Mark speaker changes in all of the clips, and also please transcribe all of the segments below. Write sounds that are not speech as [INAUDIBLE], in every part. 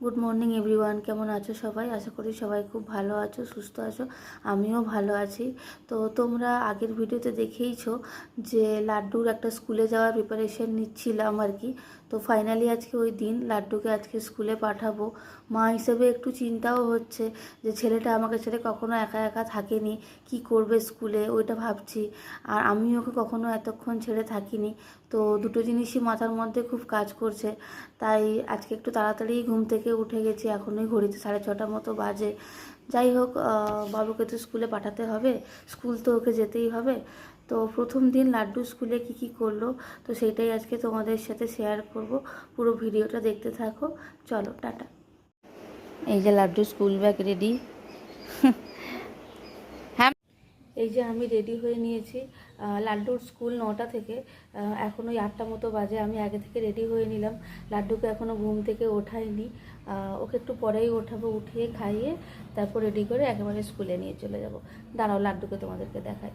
Speaker 1: Good morning everyone কেমন আছো সবাই? আশা করি সবাই খুব ভালো আছো, সুস্থ আছো। আমিও ভালো আছি। তো তোমরা আগের ভিডিওতে দেখেইছো যে লাড্ডুর একটা স্কুলে যাওয়ার প্রিপারেশন নিচ্ছিলাম আর কি। তো ফাইনালি আজকে ওই দিন লাড্ডুকে আজকে স্কুলে পাঠাবো। মা হিসেবে একটু চিন্তাও হচ্ছে যে ছেলেটা আমাকে ছেড়ে কখনো একা একা থাকেনি, কি করবে স্কুলে ওইটা ভাবছি। আর আমি ওকে কখনো এতক্ষণ ছেড়ে থাকিনি। তো দুটো জিনিসই মাথার মধ্যে খুব কাজ করছে। তাই আজকে একটু তাড়াতাড়ি ঘুম থেকে উঠে গেছি এখনই ঘড়িতে সাড়ে ছটার মতো বাজে। যাই হোক বাবুকে তো স্কুলে পাঠাতে হবে, স্কুল তো ওকে যেতেই হবে। তো প্রথম দিন লাড্ডু স্কুলে কি কি করল, তো সেটাই আজকে তোমাদের সাথে শেয়ার করব। পুরো ভিডিওটা দেখতে থাকো। চলো, টাটা। এই যে লাড্ডু স্কুল ব্যাগ রেডি [LAUGHS] এই যে আমি রেডি হয়ে নিয়েছি লাড্ডুর স্কুল নটা থেকে এখন ওই আটটা মতো বাজে, আমি আগে থেকে রেডি হয়ে নিলাম। লাড্ডুকে এখনও ঘুম থেকে ওঠাইনি। ওকে একটু পরেই ওঠাবো, উঠিয়ে খাইয়ে তারপর রেডি করে একেবারে স্কুলে নিয়ে চলে যাব। দাঁড়াও, লাড্ডুকে তোমাদেরকে দেখাই।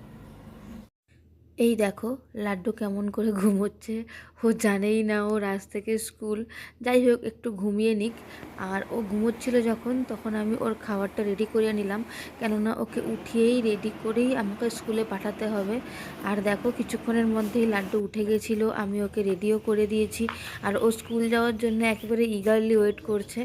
Speaker 1: এই দেখো, লাড্ডু কেমন করে ঘুমোচ্ছে। ও জানেই না ও রাজ থেকে স্কুল। যাই হোক, একটু ঘুমিয়ে নিক। আর ও ঘুমোচ্ছিল যখন, তখন আমি ওর খাবারটা রেডি করে নিলাম। কেননা ওকে উঠিয়েই রেডি করেই আমাকে স্কুলে পাঠাতে হবে। আর দেখো, কিছুক্ষণের মধ্যেই লাড্ডু উঠে গেছিল। আমি ওকে রেডিও করে দিয়েছি। আর ও স্কুল যাওয়ার জন্য একেবারে ইগারলি ওয়েট করছে।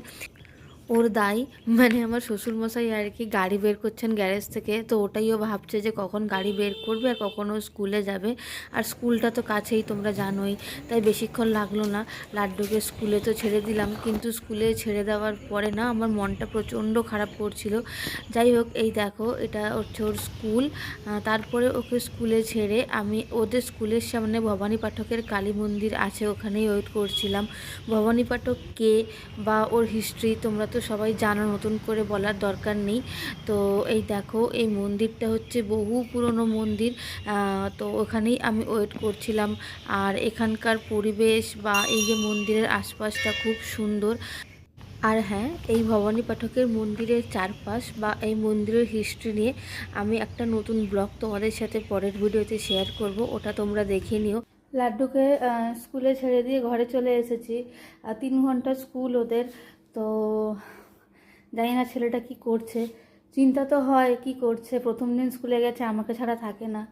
Speaker 1: ওর দায় মানে আমার শ্বশুরমশাই আর কি গাড়ি বের করছেন গ্যারেজ থেকে, তো ওটাইও ভাবছে যে কখন গাড়ি বের করবে আর কখন ও স্কুলে যাবে। আর স্কুলটা তো কাছেই, তোমরা জানোই, তাই বেশিক্ষণ লাগল না। লাড্ডুকে স্কুলে তো ছেড়ে দিলাম, কিন্তু স্কুলে ছেড়ে দেওয়ার পরে না আমার মনটা প্রচণ্ড খারাপ করছিল। যাই হোক, এই দেখো, এটা হচ্ছে ওর স্কুল। তারপরে ওকে স্কুলে ছেড়ে আমি ওদের স্কুলের সামনে ভবানী পাঠকের কালী মন্দির আছে, ওখানেই ওয়েট করছিলাম। ভবানী পাঠক কে বা ওর হিস্ট্রি তোমরা তো সবাই জানো, নতুন করে বলার দরকার নেই। তো এই দেখো, এই মন্দিরটা হচ্ছে বহু পুরনো মন্দির। তো ওখানেই আমি ওয়েট করছিলাম। আর এখানকার পরিবেশ বা এই যে মন্দিরের আশপাশটা খুব সুন্দর। আর হ্যাঁ এই ভবানী পাঠকের মন্দিরের চারপাশ বা এই মন্দিরের হিস্ট্রি নিয়ে আমি একটা নতুন ব্লগ তোমাদের সাথে পরের ভিডিওতে শেয়ার করব। ওটা তোমরা দেখে নিও। লাড্ডুকে স্কুলে ছেড়ে দিয়ে ঘরে চলে এসেছি। তিন ঘণ্টা স্কুল ওদের। তো জানি না ছেলেটা কি করছে। চিন্তা তো হয় কি করছে। প্রথম দিন স্কুলে গেছে, আমাকে ছাড়া থাকে না।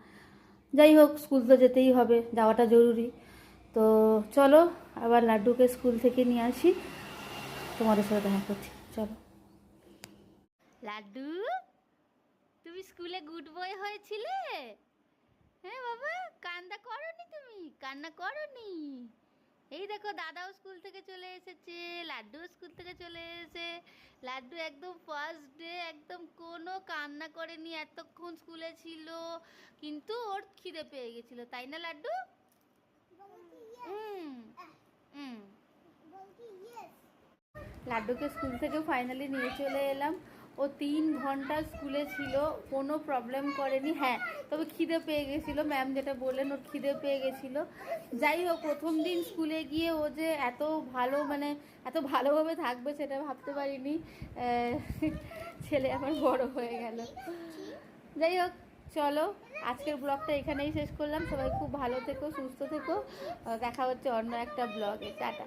Speaker 1: যাই হোক, স্কুল তো যেতেই হবে, যাওয়াটা জরুরি। তো চলো, আবার লাড্ডুকে স্কুল থেকে নিয়ে আসি। তোমাদের সাথে দেখা করছি। চলো।
Speaker 2: লাড্ডু, তুমি স্কুলে গুড বয় হয়েছিলে? হ্যাঁ বাবা, কান্না করনি তুমি? কান্না করনি? এই দেখো দাদাও স্কুল থেকে চলে এসেছে লাড্ডু স্কুল থেকে চলে এসেছে। লাড্ডু একদম ফার্স্ট ডে একদম কোনো কান্না করেনি এতক্ষণ স্কুলে ছিল কিন্তু ওর খিদে পেয়ে গেছিল তাই না লাড্ডু? হুম হুম।
Speaker 1: লাড্ডুকে স্কুল থেকে ফাইনালি নিয়ে চলে এলাম। ও তিন ঘণ্টা স্কুলে ছিল, কোনো প্রবলেম করেনি। হ্যাঁ তবে খিদে পেয়ে গেছিল। ম্যাম যেটা বললেন, ওর খিদে পেয়ে গেছিল। যাই হোক, প্রথম দিন স্কুলে গিয়ে ও যে এত ভালো মানে এত ভালোভাবে থাকবে সেটা ভাবতে পারিনি। ছেলে আমার বড় হয়ে গেল। যাই হোক, চলো, আজকের ব্লগটা এখানেই শেষ করলাম। সবাই খুব ভালো থেকো, সুস্থ থেকো। দেখা হচ্ছে অন্য একটা ব্লগে টাটা।